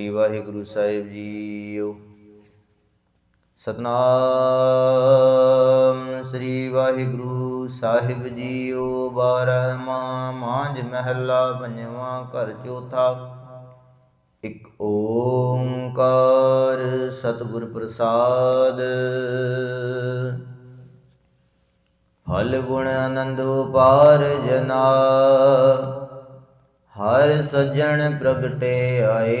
ਸ੍ਰੀ Waheguru Sahib JIO. Satnam Shri Waheguru Sahib ਜੀਓ। ਬਾਰਹਵਾਂ ਮਾਂਝ ਮਹਿਲਾ, ਪੰਜਵਾਂ ਘਰ ਚੌਥਾ। ਇਕ ਓੰਕਾਰ ਸਤਿਗੁਰ ਪ੍ਰਸਾਦ। ਫਲ ਗੁਣ ਆਨੰਦ ਪਾਰ ਜਨਾ। ਹਰ ਸੱਜਣ ਪ੍ਰਗਟੇ ਆਏ।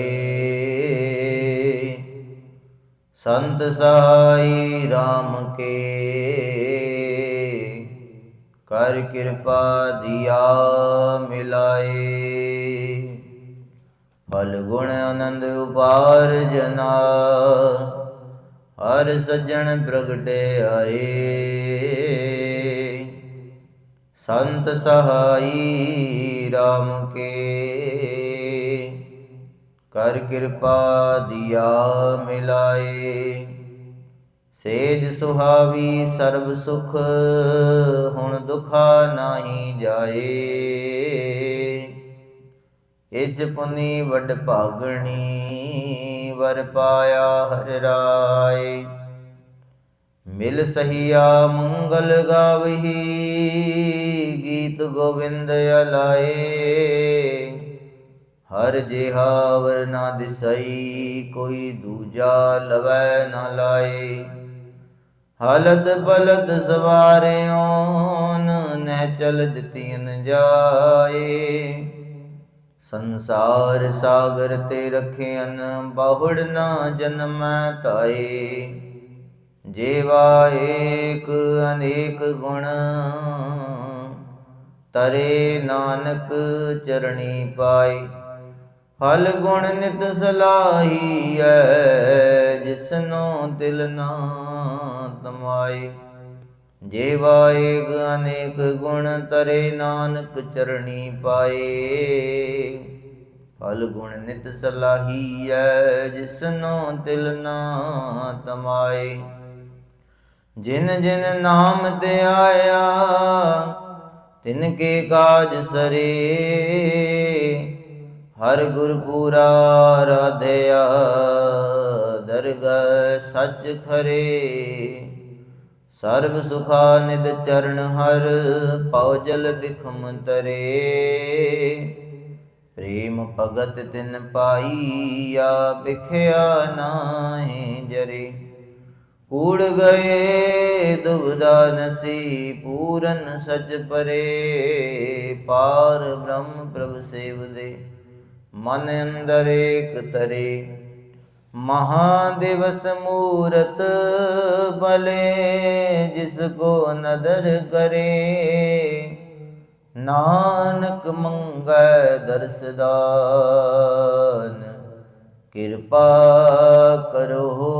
ਸੰਤ ਸਹਾਈ RAM ਕੇ। ਕਰ ਕਿਰਪਾ ਦਿਆ ਮਿਲਾਏ। ਫਲ ਗੁਣ ਆਨੰਦ ਉਪਾਰ ਜਨਾ। ਹਰ ਸੱਜਣ ਪ੍ਰਗਟੇ ਆਏ। ਸੰਤ ਸਹਾਈ RAM ਕੇ। ਕਰ ਕਿਰਪਾ ਦਿਆ ਮਿਲਾਏ। ਸੇਜ ਸੁਹਾਵੀ ਸਰਬ ਸੁਖ, ਹੁਣ ਦੁਖਾ ਨਹੀਂ ਜਾਏ। ਇਜ ਪੁਨੀ ਵੱਡ ਭਾਗਣੀ, ਵਰ ਪਾਇਆ ਹਰ ਰਾਏ। ਮਿਲ ਸਹੀਆ ਮੰਗਲ ਗਾਵਹੀ ਗੀਤ ਗੋਬਿੰਦ ਅਲਾਏ। ਹਰ ਜਿਹਾਵਰ ਨਾ ਦਿਸਈ, ਕੋਈ ਦੂਜਾ ਲਵੈ ਨਾ ਲਾਏ। ਹਲਤ ਬਲਤ ਸਵਾਰਿਓਨ ਨਹਿ ਚਲ ਦਿੱਤੀਨ ਜਾਏ। ਸੰਸਾਰ ਸਾਗਰ ਤੇ ਰਖਿਆਨ ਬਹੁੜ ਨਾ ਜਨਮੈ ਤਾਏ ਜੀਵਾ ਏਕ ਅਨੇਕ ਗੁਣ ਤਰੇ ਨਾਨਕ ਚਰਣੀ ਪਾਈ। ਫਲ ਗੁਣ ਨਿਤ ਸਲਾਹੀ ਸਲਾਹੀਐ ਜਿਸਨੋ ਦਿਲ ਨਾ ਤਮਾਈ। ਜੇ ਏਕ ਅਨੇਕ ਗੁਣ ਤਰੇ ਨਾਨਕ ਚਰਣੀ ਪਾਏ ਫਲ ਗੁਣ ਨਿਤ ਸਲਾਹੀ ਸਲਾਹੀਐ ਜਿਸਨੋ ਦਿਲ ਨਾ ਤਮਾਏ ਜਿਨ ਜਿਨ ਨਾਮ ਤੇ ਆਇਆ ਤਿਨ ਕੇ ਕਾਜ ਸਰੇ। ਹਰ ਗੁਰ ਪੂਰਾ ਰਾਧਿਆ ਦਰਗ ਸੱਚ ਖਰੇ। ਸਰਬ ਸੁਖਾ ਨਿਦ ਚਰਨ ਹਰ ਪੌਜਲ ਬਿਖਮ ਤਰੇ। ਪ੍ਰੇਮ ਭਗਤ ਤਿਨ ਪਾਈਆ ਬਿਖਿਆ ਨਾਹੀ ਜਰੇ। ਕੂੜ ਗਏ ਦੁਬਦਾ ਨਸੀ, ਪੂਰਨ ਸਚ ਪਰੇ, ਪਾਰ ਬ੍ਰਹਮ ਪ੍ਰਭ ਸੇਵਦੇ। ਮਨ ਅੰਦਰ ਏਕ ਤਰੇ ਮਹਾ ਮੂਰਤ ਬਲੇ ਜਿਸ ਕੋ ਨਦਰ ਕਰੇ। ਨਾਨਕ ਮੰਗੈ ਦਰਸਦਾਨ ਕਿਰਪਾ ਕਰੋ।